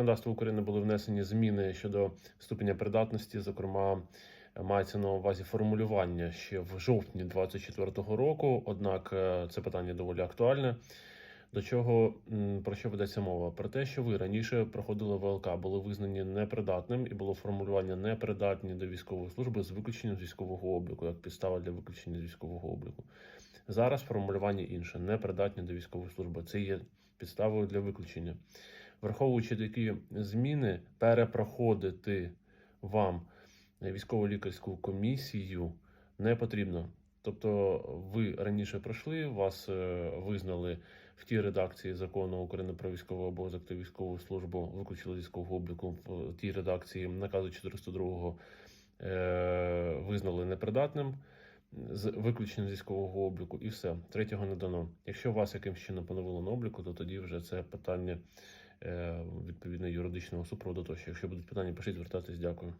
законодавство України були внесені зміни щодо ступеня придатності. Зокрема, мається на увазі формулювання ще в жовтні 2024 року. Однак е, це питання доволі актуальне. До чого про що ведеться мова? Про те, що ви раніше проходили ВЛК, були визнані непридатним, і було формулювання непридатні до військової служби з виключенням з військового обліку, як підстава для виключення з військового обліку. Зараз формулювання інше, непридатні до військової служби. Це є підставою для виключення. Враховуючи такі зміни, перепроходити вам військово-лікарську комісію не потрібно. Тобто ви раніше пройшли, вас е, визнали в тій редакції закону України про військовий обов'язок та військову службу, виключили військового обліку в тій редакції наказу 402 е, визнали непридатним з виключенням військового обліку, і все. Третього не дано. Якщо вас якимось чином поновило на обліку, то тоді вже це питання е, відповідно юридичного супроводу. Тощо, якщо будуть питання, пишіть, звертатись. Дякую.